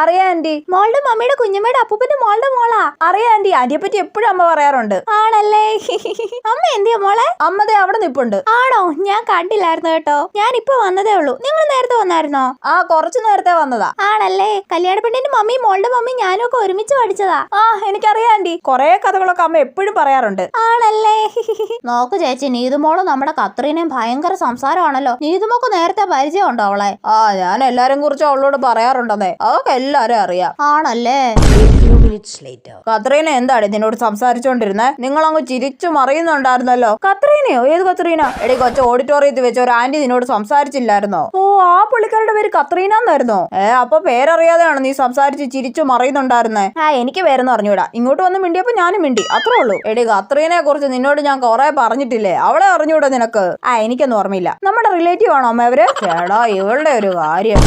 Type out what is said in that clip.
അറിയാം ആന്റി. മോളുടെ മമ്മിയുടെ കുഞ്ഞമ്മയുടെ അപ്പൂപ്പന്റെ മോളുടെ മോളാ. അറിയാം ആന്റി. ആന്റിയെ പറ്റി എപ്പോഴും അമ്മ പറയാറുണ്ട്. ആണല്ലേ? അമ്മ എന്തിയാ മോളെ? അമ്മ ദേ അവിടെ നിപ്പുണ്ട്. ആണോ? ഞാൻ കണ്ടില്ലായിരുന്നു കേട്ടോ. ഞാൻ ഇപ്പൊ വന്നതേ ഉള്ളൂ. നിങ്ങൾ നേരത്തെ വന്നായിരുന്നോ? ആ കുറച്ചു നേരത്തെ വന്നതാ. ആണല്ലേ? കല്യാണ പെണ്ണിന്റെ മമ്മി മോളുടെ മമ്മി ഞാനും ഒക്കെ ഒരുമിച്ച് പഠിച്ചതാ. ആ എനിക്കറിയാം ആന്റി. കൊറേ കഥകളൊക്കെ അമ്മ എപ്പോഴും പറയാറുണ്ട്. ആണല്ലേ? നോക്ക് ചേച്ചി നീതുമോൾ നമ്മുടെ കത്രീനേം ഭയങ്കര സംസാരമാണല്ലോ. നീതുമോക്ക് നേരത്തെ പരിചയം ഉണ്ടോ അവളെ? ആ ഞാൻ എല്ലാരും കുറിച്ച് അവളോട് പറയാറുണ്ടെന്നേ. അതൊക്കെ എല്ലാരും അറിയാം. ആണല്ലേ? കത്രീന എന്താണ് നിന്നോട് സംസാരിച്ചോണ്ടിരുന്നേ? നിങ്ങൾ അങ്ങ് ചിരിച്ചു മറിയുന്നുണ്ടായിരുന്നല്ലോ. കത്രീനയോ? ഏത് കത്രീന? എടി കൊച്ച ഓഡിറ്റോറിയത്തിൽ വെച്ച് ഒരു ആന്റി നിന്നോട് സംസാരിച്ചില്ലായിരുന്നോ? ഓ ആ പുള്ളിക്കാരുടെ പേര് കത്രീന എന്നായിരുന്നോ ഏ അപ്പൊ പേരറിയാതെയാണ് നീ സംസാരിച്ച് ചിരിച്ചു മറിയുന്നുണ്ടായിരുന്നേ? ആ എനിക്ക് പേരെന്ന് അറിഞ്ഞൂടാ. ഇങ്ങോട്ട് വന്ന് മിണ്ടിയപ്പോ ഞാനും മിണ്ടി. അത്രേ ഉള്ളൂ. എടി കത്രീനയെ കുറിച്ച് നിന്നോട് ഞാൻ കൊറേ പറഞ്ഞിട്ടില്ലേ? അവളെ അറിഞ്ഞൂടാ നിനക്ക്. ആ എനിക്കൊന്നും ഓർമ്മയില്ല. നമ്മുടെ റിലേറ്റീവ് ആണോ അമ്മ അവർ? ചേടാ ഇവളുടെ ഒരു കാര്യം.